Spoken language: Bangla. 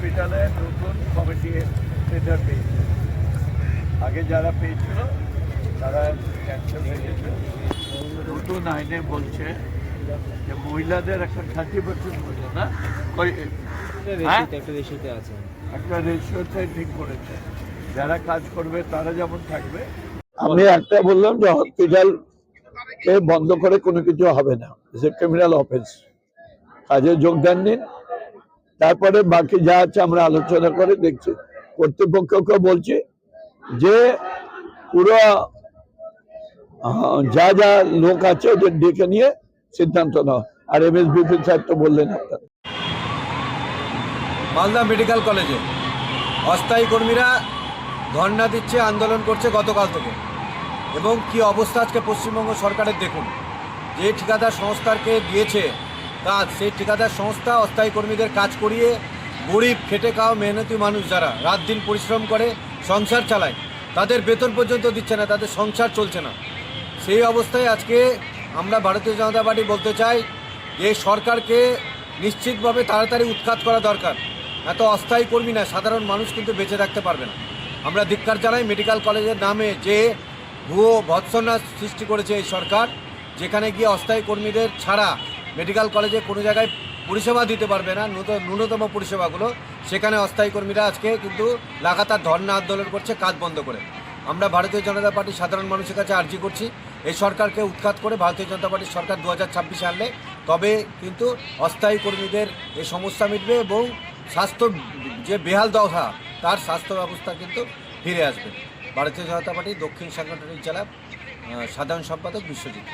হসপিটালে নতুন কমিটি পেয়েছে। আগে যারা পেয়েছিল তারা ক্যান্সেল হয়ে গেছে। নতুন আইনে বলছে যে মহিলাদের একটা থার্টি পার্সেন্ট মতো না? হ্যাঁ? একটা রেশিওতে আছে। একটা রেশিওতে ঠিক করেছে যারা কাজ করবে তারা যেমন থাকবে। আমি একটা বললাম যে হসপিটাল কে বন্ধ করে কোনো কিছু হবে না। ক্রিমিনাল অফেন্স কাজে যোগদান নিন তারপরে বাকি যা আছে আমরা আলোচনা করে দেখছি। কর্তৃপক্ষকে বলছি যে পুরো যা যা লোক আছে ওদের ডেকে নিয়ে সিদ্ধান্ত নাও। আর এম এস বিপিন সাহেব তো বললেন আপনার মালদা মেডিকেল কলেজে অস্থায়ী কর্মীরা ধর্ণা দিচ্ছে, আন্দোলন করছে গতকাল থেকে। এবং কি অবস্থা আজকে পশ্চিমবঙ্গ সরকারের দেখুন। যে ঠিকাদার সংস্থাকে দিয়েছে কাজ। সেই ঠিকাদার সংস্থা, অস্থায়ী কর্মীদের কাজ করিয়ে গরিব, খেটে খাওয়া, মেহনতি মানুষ যারা রাত দিন পরিশ্রম করে, সংসার চালায়, তাদের বেতন পর্যন্ত দিচ্ছে না, তাদের সংসার চলছে না। সেই অবস্থায় আজকে আমরা ভারতীয় জনতা পার্টি বলতে চাই যে, সরকারকে নিশ্চিতভাবে তাড়াতাড়ি উৎখাত করা দরকার। এত অস্থায়ী কর্মী না, সাধারণ মানুষ কিন্তু বেঁচে থাকতে পারবে না। আমরা ধিক্কার জানাই মেডিকেল কলেজের নামে যে ভুয়ো ভৎসনা সৃষ্টি করেছে এই সরকার, যেখানে গিয়ে অস্থায়ী কর্মীদের ছাড়া মেডিকেল কলেজে কোনো জায়গায় পরিষেবা দিতে পারবে না ন্যূনতম পরিষেবাগুলো। সেখানে অস্থায়ী কর্মীরা আজকে কিন্তু লাগাতার ধর্ণা আন্দোলন করছে, কাজ বন্ধ করে। আমরা ভারতীয় জনতা পার্টি সাধারণ মানুষের কাছে আর্জি করছি, এই সরকারকে উৎখাত করে ভারতীয় জনতা পার্টির সরকার দু হাজার ছাব্বিশে আনলে, তবে কিন্তু অস্থায়ী কর্মীদের এই সমস্যা মিটবে এবং স্বাস্থ্য, যে বেহাল দশা, তার স্বাস্থ্য ব্যবস্থা কিন্তু ফিরে আসবে। ভারতীয় জনতা পার্টি দক্ষিণ সাংগঠনিক জেলা সাধারণ সম্পাদক বিশ্বজিৎ।